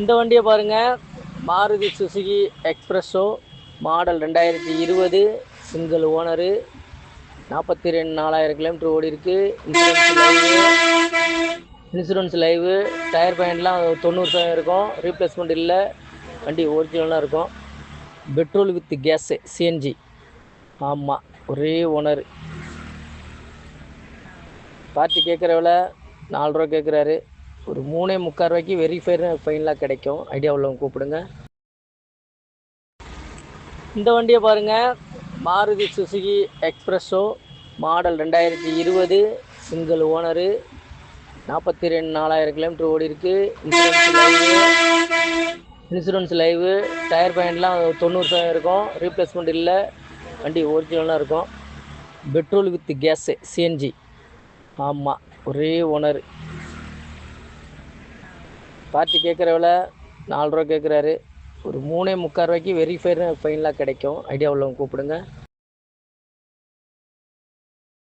இந்த வண்டியை பாருங்கள் மாருதி சுசுகி எக்ஸ்பிரஸோ மாடல் ரெண்டாயிரத்தி இருபது சிங்கிள் ஓனரு. நாற்பத்தி ரெண்டு நாலாயிரம் கிலோமீட்டர் ஓடி இருக்கு. Insurance live insurance live tyre பாயிண்ட்லாம் தொண்ணூறு சதவீதம் இருக்கும். ரீப்ளேஸ்மெண்ட் இல்லை. வண்டி ஒரிஜினலாக இருக்கும். பெட்ரோல் வித் கேஸு சிஎன்ஜி ஆமாம் ஒரே ஓனர். பார்ட்டி கேட்குற விலை நாலு ரூபா கேட்குறாரு ஒரு மூணே முக்கால் ரூபாய்க்கு வெரிஃபைடு ஃபைனலாக கிடைக்கும். ஐடியா உள்ளவங்க கூப்பிடுங்க. இந்த வண்டியை பாருங்கள் மாருதி சுசுகி எக்ஸ்ப்ரெஸோ மாடல் ரெண்டாயிரத்தி இருபது சிங்கிள் ஓனரு நாற்பத்தி ரெண்டு நாலாயிரம் கிலோமீட்டர் ஓடி இருக்கு. Insurance live insurance live tyre பாயிண்ட்லாம் தொண்ணூறு சதவீதம் இருக்கும். ரீப்ளேஸ்மெண்ட் இல்லை. வண்டி ஒரிஜினலாக இருக்கும். பெட்ரோல் வித் கேஸு சிஎன்ஜி ஆமாம் ஒரே ஓனர் பார்ட்டி கேட்குற விலை நாலு ரூபா கேட்குறாரு. ஒரு மூணே முக்கால் ரூபாய்க்கு வெரிஃபைடு ஃபைனலாக கிடைக்கும். ஐடியா உள்ளவங்க கூப்பிடுங்க.